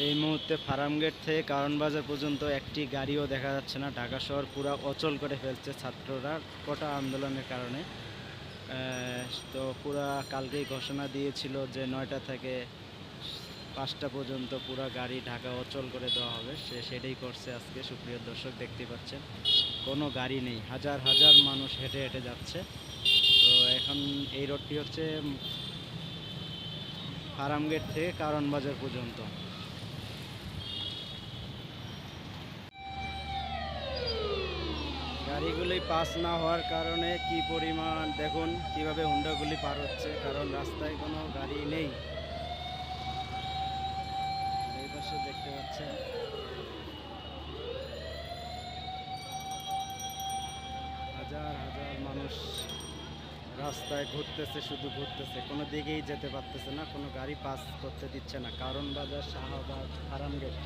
এই মুহূর্তে ফার্মগেট থেকে কারণ বাজার পর্যন্ত একটি গাড়িও দেখা যাচ্ছে না। ঢাকা শহর পুরা অচল করে ফেলছে ছাত্ররা কটা আন্দোলনের কারণে। তো পুরা কালকেই ঘোষণা দিয়েছিল যে নয়টা থেকে পাঁচটা পর্যন্ত পুরা গাড়ি ঢাকা অচল করে দেওয়া হবে। সে সেটাই করছে আজকে, সুপ্রিয় দর্শক দেখতে পাচ্ছেন। কোনো গাড়ি নেই, হাজার হাজার মানুষ হেঁটে হেঁটে যাচ্ছে। তো এখন এই রোডটি হচ্ছে ফার্মগেট থেকে কারণ বাজার পর্যন্ত। গাড়িগুলি পাস না হওয়ার কারণে কি পরিমাণ, দেখুন কীভাবে হুন্ডাগুলি পার হচ্ছে, কারণ রাস্তায় কোনো গাড়ি নেই। এই পাশে দেখতে পাচ্ছেন। হাজার হাজার মানুষ রাস্তায় ঘুরতেছে, শুধু ঘুরতেছে, কোনো দিকেই যেতে পারতেছে না, কোনো গাড়ি পাস করতে দিচ্ছে না। কারণ বাজার শাহবাগ ফারামগেট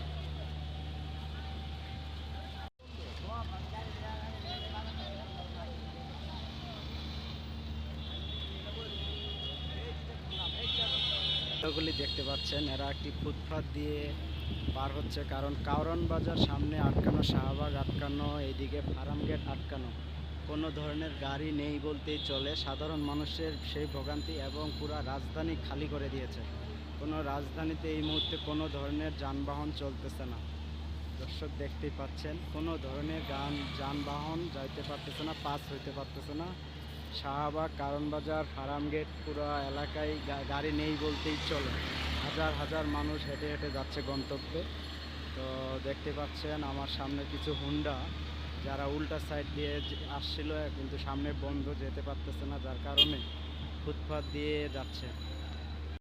গুলি দেখতে পাচ্ছেন। এরা একটি ফুটপাত দিয়ে পার হচ্ছে কারণ কারণ বাজার সামনে আটকানো, শাহবাগ আটকানো, এইদিকে ফার্ম গেট আটকানো। কোনো ধরনের গাড়ি নেই বলতেই চলে। সাধারণ মানুষের সেই ভোগান্তি এবং পুরা রাজধানী খালি করে দিয়েছে। কোনো রাজধানীতে এই মুহূর্তে কোনো ধরনের যানবাহন চলতেছে না। দর্শক দেখতেই পাচ্ছেন, কোনো ধরনের গান, যানবাহন যাইতে পারতেছে না, পাস হইতে পারতেছে না। শাহবাগ, কারণবাজার, হারামগেট, পুরো এলাকায় গাড়ি নেই বলতেই চলে। হাজার হাজার মানুষ হেঁটে হেঁটে যাচ্ছে গন্তব্যে। তো দেখতে পাচ্ছেন আমার সামনে কিছু হুন্ডা, যারা উল্টা সাইড দিয়ে আসছিল, কিন্তু সামনে বন্ধ যেতে পারতেছে না, যার কারণে ফুটপাত দিয়ে যাচ্ছে।